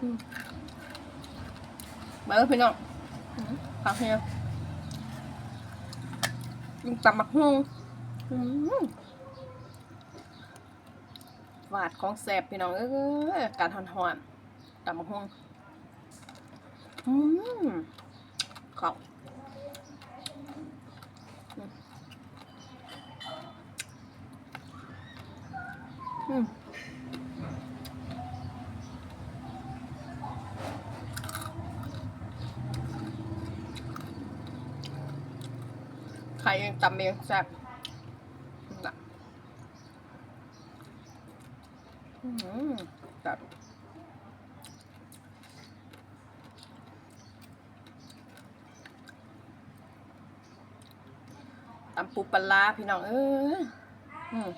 อืมาเลยพี่น้องผักเฮียยิ่งตำมักฮุงหวาดของแสบพี่น้องเอ้ยการหอนหอนๆตำมักฮุงอืมขอืมอืม ไข่ยังตำเองแซ่บน่ะอื้อหือจัดตำปูปลาพี่น้อง เอ้ยอืม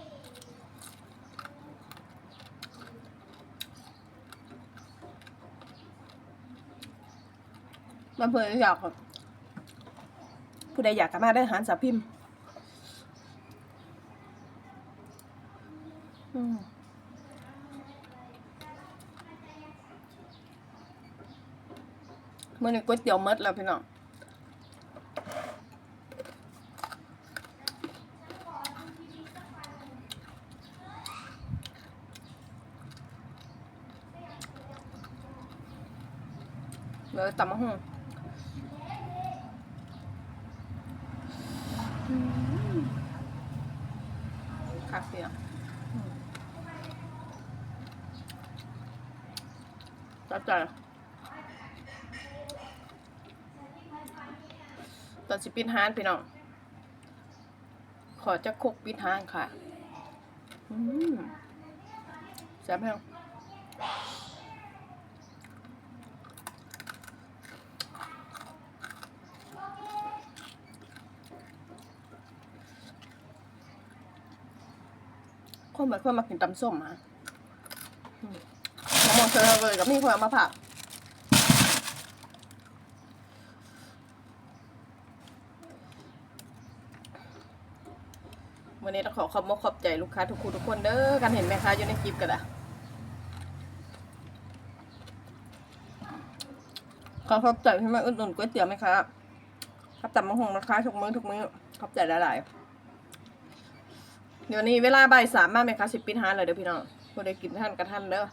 มันเพื่ออยากแบบ ผู้ใดอยากกลับมาได้อาหารสาวพิมพ์อืมมื่อนี้ก๋วยเตี๋ยวหมดแล้วพี่น้องเลยตำมะฮุ่งอืม คักเสียงอืมจับใจตอนสิปิดห้านพี่น้อง ขอจะคุกปิดห้านค่ะ อืมแซ่บแห้ง คนเหมือนคนมากินตำส้มอะมมะม่วงเชอร์เลยกับมีคนเอามาผักวันนี้ต้องขอขอบมขอบใจลูกค้าทุกคนทุกคนเด้อกันเห็นไหมคะอยู่ในคลิปกันอะขอขอบใจที่มาอุดหนุนก๋วยเตี๋ยวไหมครับขับใจับมะฮงนะคะทุกมื้อทุกมื้อขอบใจหลายๆ เดี๋ยวนี้เวลาบ่ายสามมากไหมคะสิบปิดห้านเลยเด้อพี่น้องผู้ใดกินท่านกับท่านเด้อ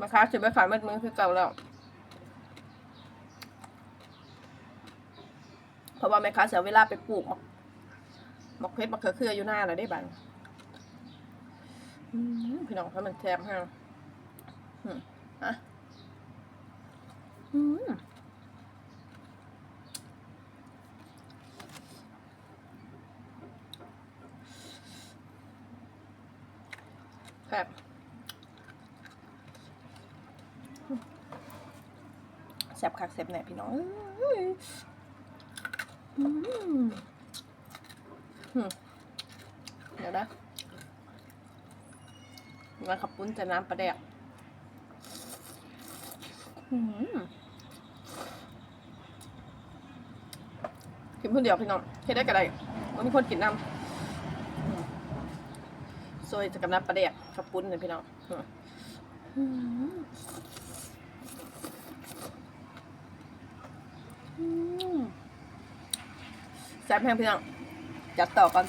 มาค้าสิบไปขายมัดมือคือเก่าแล้ว เพราะว่าแม่ค้าเสียเวลาไปปลูกมักมักเพชรมักเขือเคืออยู่หน้าเลยได้บังพี่น้องถ้ามันแทบฮะอืมฮะอืม แบบแซ่บคักแซ่บแน่พี่น้องเอ้ยอืมอืมเดี๋ยวนะมาขับปุ้นจะน้ำปลาแดกอืมกินคนเดียวพี่น้องเฮ็ดได้ก็ได้ไม่มีคนกินน้ำ ซอยจะกำลังประเดียกขับปุ้นเลยพี่น้องแซ่บแพงพี่น้องจัดต่อกัน